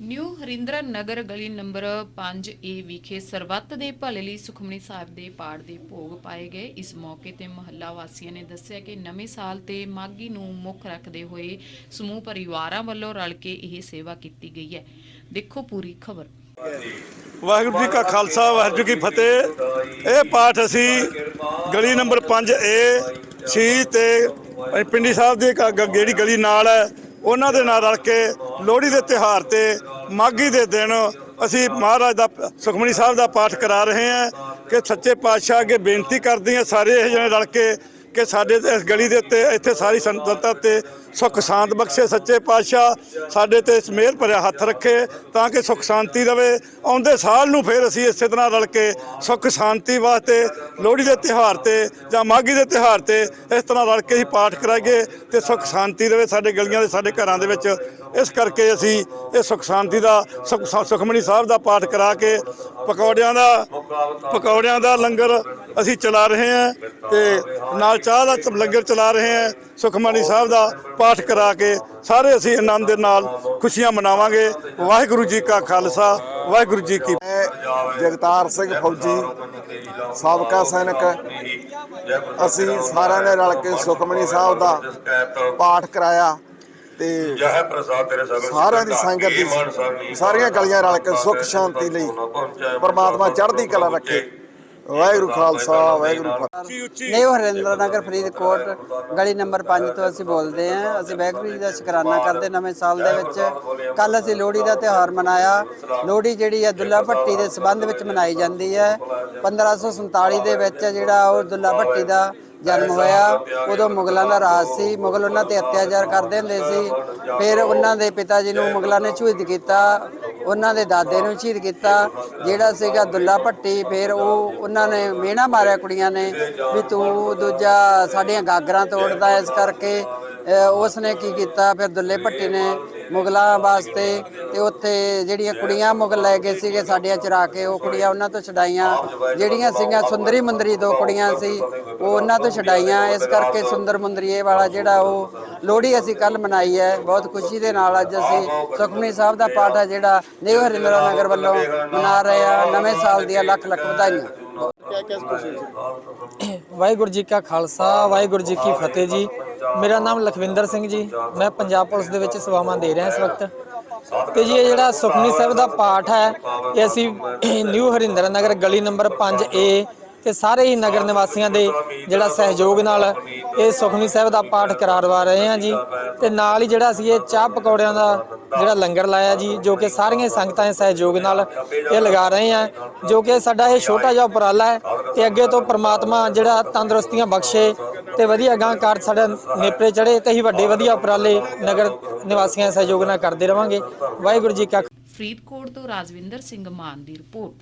New Harindra ਨਗਰ ਗਲੀ number 5A ਵਿਖੇ ਸਰਬੱਤ ਦੇ ਭਲੇ ਲਈ ਸੁਖਮਨੀ ਸਾਹਿਬ ਦੇ ਪਾਠ ਦੇ ਭੋਗ ਪਾਏ ਗਏ। ਇਸ ਮੌਕੇ ਤੇ ਮਹੱਲਾ ਵਾਸੀਆਂ ਨੇ ਦੱਸਿਆ ਕਿ ਨਵੇਂ ਸਾਲ ਤੇ ਮਾਗੀ ਨੂੰ ਮੁੱਖ ਰੱਖਦੇ ਹੋਏ ਸਮੂਹ ਪਰਿਵਾਰਾਂ ਵੱਲੋਂ ਰਲ ਕੇ ਇਹ ਸੇਵਾ ਕੀਤੀ ਗਈ ਹੈ। ਦੇਖੋ ਪੂਰੀ ਖਬਰ। ਵਾਹਿਗੁਰੂ ਜੀ ਕਾ ਖਾਲਸਾ, ਵਾਹਿਗੁਰੂ ਜੀ ਕੀ ਫਤਿਹ। ਇਹ ਪਾਠ ਅਸੀਂ ਗਲੀ ਨੰਬਰ 5A ਸੀ ਤੇ ਪਿੰਡੀ ਸਾਹਿਬ ਦੀ ਜਿਹੜੀ ਗਲੀ ਨਾਲ ਹੈ ਉਹਨਾਂ ਦੇ ਨਾਲ ਰਲ ਕੇ ਲੋਹੜੀ ਦੇ ਤਿਉਹਾਰ ਤੇ ਮਾਗੀ ਦੇ ਦਿਨ ਅਸੀਂ ਮਹਾਰਾਜ ਦਾ ਸੁਖਮਨੀ ਸਾਹਿਬ ਦਾ ਪਾਠ ਕਰਾ ਰਹੇ ਹਾਂ ਕਿ ਸੱਚੇ ਪਾਤਸ਼ਾਹ ਅੱਗੇ ਬੇਨਤੀ ਕਰਦੇ ਹਾਂ ਸਾਰੇ ਇਹ ਜਣੇ ਰਲ ਕੇ ਕਿ ਸਾਡੇ ਤੇ ਇਸ ਗਲੀ ਦੇ ਉੱਤੇ, ਇੱਥੇ ਸਾਰੀ ਸੰਤਾਂ ਤੇ ਸੁੱਖ ਸ਼ਾਂਤ ਬਖਸ਼ੇ ਸੱਚੇ ਪਾਤਸ਼ਾਹ। ਸਾਡੇ ਤੇ ਇਸ ਭਰਿਆ ਹੱਥ ਰੱਖੇ ਤਾਂ ਕਿ ਸੁੱਖ ਸ਼ਾਂਤੀ ਰਵੇ। ਆਉਂਦੇ ਸਾਲ ਨੂੰ ਫਿਰ ਅਸੀਂ ਇਸੇ ਤਰ੍ਹਾਂ ਰਲ ਕੇ ਸੁੱਖ ਸ਼ਾਂਤੀ ਵਾਸਤੇ, ਲੋਹੜੀ ਦੇ ਤਿਉਹਾਰ ਤੇ ਜਾਂ ਮਾਘੀ ਦੇ ਤਿਉਹਾਰ ਤੇ ਇਸ ਤਰ੍ਹਾਂ ਰਲ ਕੇ ਹੀ ਪਾਠ ਕਰਾਈਏ ਤੇ ਸੁੱਖ ਸ਼ਾਂਤੀ ਰਵੇ ਸਾਡੇ ਗਲੀਆਂ ਦੇ, ਸਾਡੇ ਘਰਾਂ ਦੇ ਵਿੱਚ। ਇਸ ਕਰਕੇ ਅਸੀਂ ਇਹ ਸੁੱਖ ਸ਼ਾਂਤੀ ਦਾ, ਸੁੱਖ ਸੁਖਮਨੀ ਸਾਹਿਬ ਦਾ ਪਾਠ ਕਰਾ ਕੇ ਪਕੌੜਿਆਂ ਦਾ ਪਕੌੜਿਆਂ ਦਾ ਲੰਗਰ ਅਸੀਂ ਚਲਾ ਰਹੇ ਹਾਂ ਤੇ ਨਾਲ ਚਾਹ ਦਾ ਲੰਗਰ ਚਲਾ ਰਹੇ ਹਾਂ, ਸੁਖਮਨੀ ਸਾਹਿਬ ਦਾ ਪਾਠ ਕਰਾ ਕੇ ਸਾਰੇ ਅਸੀਂ ਆਨੰਦ ਦੇ ਨਾਲ ਖੁਸ਼ੀਆਂ ਮਨਾਵਾਂਗੇ। ਵਾਹਿਗੁਰੂ ਜੀ ਕਾ ਖਾਲਸਾ, ਵਾਹਿਗੁਰੂ ਜੀ ਕੀ ਮੈਂ ਜਗਤਾਰ ਸਿੰਘ ਫੌਜੀ, ਸਾਬਕਾ ਸੈਨਿਕ। ਅਸੀਂ ਸਾਰਿਆਂ ਨੇ ਰਲ ਕੇ ਸੁਖਮਨੀ ਸਾਹਿਬ ਦਾ ਪਾਠ ਕਰਾਇਆ ਤੇ ਜਹ ਪ੍ਰਸਾਦ ਤੇਰੇ ਸਗਲ ਸਾਰਿਆਂ ਦੀ ਸੰਗਤ ਦੀ ਸਾਰੀਆਂ ਗਲੀਆਂ ਰਲ ਕੇ ਸੁੱਖ, ਸ਼ਾਂਤੀ ਲਈ ਪਰਮਾਤਮਾ ਚੜ੍ਹਦੀ ਕਲਾ ਰੱਖੇ। ਵਾਹਿਗੁਰੂ ਖਾਲਸਾ ਵਾਹਿਗੁਰੂ ਫਤਿਹ। ਨਿਊ ਹਰਿੰਦਰ ਨਗਰ ਫਰੀਦਕੋਟ ਗਲੀ ਨੰਬਰ 5 ਤੋਂ ਅਸੀਂ ਬੋਲਦੇ ਹਾਂ। ਅਸੀਂ ਵਾਹਿਗੁਰੂ ਜੀ ਦਾ ਸ਼ੁਕਰਾਨਾ ਕਰਦੇ ਨਵੇਂ ਸਾਲ ਦੇ ਵਿੱਚ। ਕੱਲ ਅਸੀਂ ਲੋਹੜੀ ਦਾ ਤਿਉਹਾਰ ਮਨਾਇਆ। ਲੋਹੜੀ ਜਿਹੜੀ ਹੈ ਦੁੱਲਾ ਭੱਟੀ ਦੇ ਸਬੰਧ ਵਿੱਚ ਮਨਾਈ ਜਾਂਦੀ ਹੈ। 1547 ਦੇ ਵਿੱਚ ਜਿਹੜਾ ਉਹ ਦੁੱਲਾ ਭੱਟੀ ਦਾ ਜਨਮ ਹੋਇਆ। ਉਦੋਂ ਮੁਗਲਾਂ ਦਾ ਰਾਜ ਸੀ। ਮੁਗਲ ਉਹਨਾਂ ਤੇ ਅਤਿਆਚਾਰ ਕਰਦੇ ਹੁੰਦੇ ਸੀ। ਫਿਰ ਉਹਨਾਂ ਦੇ ਪਿਤਾ ਜੀ ਨੂੰ ਮੁਗਲਾਂ ਨੇ ਸ਼ਹੀਦ ਕੀਤਾ। ਉਹਨਾਂ ਦੇ ਦਾਦੇ ਨੂੰ ਸ਼ਹੀਦ ਕੀਤਾ, ਜਿਹੜਾ ਸੀਗਾ ਦੁੱਲਾ ਭੱਟੀ, ਫਿਰ ਉਹ ਉਹਨਾਂ ਨੇ ਮਿਹਣਾ ਮਾਰਿਆ ਕੁੜੀਆਂ ਨੇ ਵੀ ਤੂੰ ਦੂਜਾ ਸਾਡੀਆਂ ਗਾਗਰਾਂ ਤੋੜਦਾ ਇਸ ਕਰਕੇ, ਅਹ ਉਸ ਨੇ ਕੀ ਕੀਤਾ, ਫਿਰ ਦੁੱਲੇ ਭੱਟੀ ਨੇ ਮੁਗਲਾਂ ਵਾਸਤੇ ਤੇ ਉੱਥੇ ਜਿਹੜੀਆਂ ਕੁੜੀਆਂ ਮੁਗਲ ਲੈ ਗਏ ਸੀਗੇ ਸਾਡੀਆਂ ਚਰਾ ਕੇ ਉਹ ਕੁੜੀਆਂ ਉਹਨਾਂ ਤੋਂ ਛਡਾਈਆਂ। ਜਿਹੜੀਆਂ ਸੀਗੀਆਂ ਸੁੰਦਰੀ ਮੁੰਦਰੀ ਦੋ ਕੁੜੀਆਂ ਸੀ ਉਹ ਉਹਨਾਂ ਤੋਂ ਛਡਾਈਆਂ। ਇਸ ਕਰਕੇ ਸੁੰਦਰ ਮੁੰਦਰੀਏ ਵਾਲਾ ਜਿਹੜਾ ਉਹ ਲੋਹੜੀ ਅਸੀਂ ਕੱਲ ਮਨਾਈ ਹੈ। ਬਹੁਤ ਖੁਸ਼ੀ ਦੇ ਨਾਲ ਅੱਜ ਅਸੀਂ ਸੁਖਮਨੀ ਸਾਹਿਬ ਦਾ ਪਾਠ ਹੈ ਜਿਹੜਾ ਨਿਊ ਹਰਿੰਦਰਾ ਨਗਰ ਵੱਲੋਂ ਮਨਾ ਰਹੇ ਆ। ਨਵੇਂ ਸਾਲ ਦੀਆਂ ਲੱਖ ਲੱਖ ਵਧਾਈਆਂ। ਵਾਹਿਗੁਰੂ ਜੀ ਕਾ ਖਾਲਸਾ ਵਾਹਿਗੁਰੂ ਜੀ ਕੀ ਫਤਿਹ ਜੀ। ਮੇਰਾ ਨਾਮ ਲਖਵਿੰਦਰ ਸਿੰਘ ਜੀ। ਮੈਂ ਪੰਜਾਬ ਪੁਲਿਸ ਦੇ ਵਿੱਚ ਸੇਵਾਵਾਂ ਦੇ ਰਿਹਾ ਇਸ ਵਕਤ। ਤੇ ਜੀ ਇਹ ਜਿਹੜਾ ਸੁਖਮਨੀ ਸਾਹਿਬ ਦਾ ਪਾਠ ਹੈ ਇਹ ਅਸੀਂ ਨਿਊ ਹਰਿੰਦਰ ਨਗਰ ਗਲੀ ਨੰਬਰ 5A ਤੇ ਸਾਰੇ ਹੀ ਨਗਰ ਨਿਵਾਸੀਆਂ ਦੇ ਜਿਹੜਾ ਸਹਿਯੋਗ ਨਾਲ ਇਹ ਸੁਖਮਨੀ ਸਾਹਿਬ ਦਾ ਪਾਠ ਕਰਵਾ ਰਹੇ ਹਾਂ ਜੀ। ਤੇ ਨਾਲ ਹੀ ਜਿਹੜਾ ਅਸੀਂ ਇਹ ਚਾਹ ਪਕੌੜਿਆਂ ਦਾ ਜਿਹੜਾ ਲੰਗਰ ਲਾਇਆ ਜੀ ਜੋ ਕਿ ਸਾਰੀਆਂ ਸੰਗਤਾਂ ਦੇ ਸਹਿਯੋਗ ਨਾਲ ਇਹ ਲਗਾ ਰਹੇ ਹਾਂ ਜੋ ਕਿ ਸਾਡਾ ਇਹ ਛੋਟਾ ਜਿਹਾ ਉਪਰਾਲਾ ਹੈ ਤੇ ਅੱਗੇ ਤੋਂ ਪ੍ਰਮਾਤਮਾ ਜਿਹੜਾ ਤੰਦਰੁਸਤੀਆਂ ਬਖਸ਼ੇ ਤੇ ਵਧੀਆ ਗਾਂ ਕਾਰ ਸਾਡਾ ਨੇਪਰੇ ਚੜੇ ਤੇ ਹੀ ਵੱਡੇ ਵਧੀਆ ਉਪਰਾਲੇ ਨਗਰ ਨਿਵਾਸੀਆਂ ਦੇ ਸਹਿਯੋਗ ਨਾਲ ਕਰਦੇ ਰਵਾਂਗੇ। ਵਾਹਿਗੁਰੂ ਜੀ ਕਾ ਫਰੀਦਕੋਟ ਤੋਂ ਰਾਜਵਿੰਦਰ ਸਿੰਘ ਮਾਨ ਦੀ ਰਿਪੋਰਟ।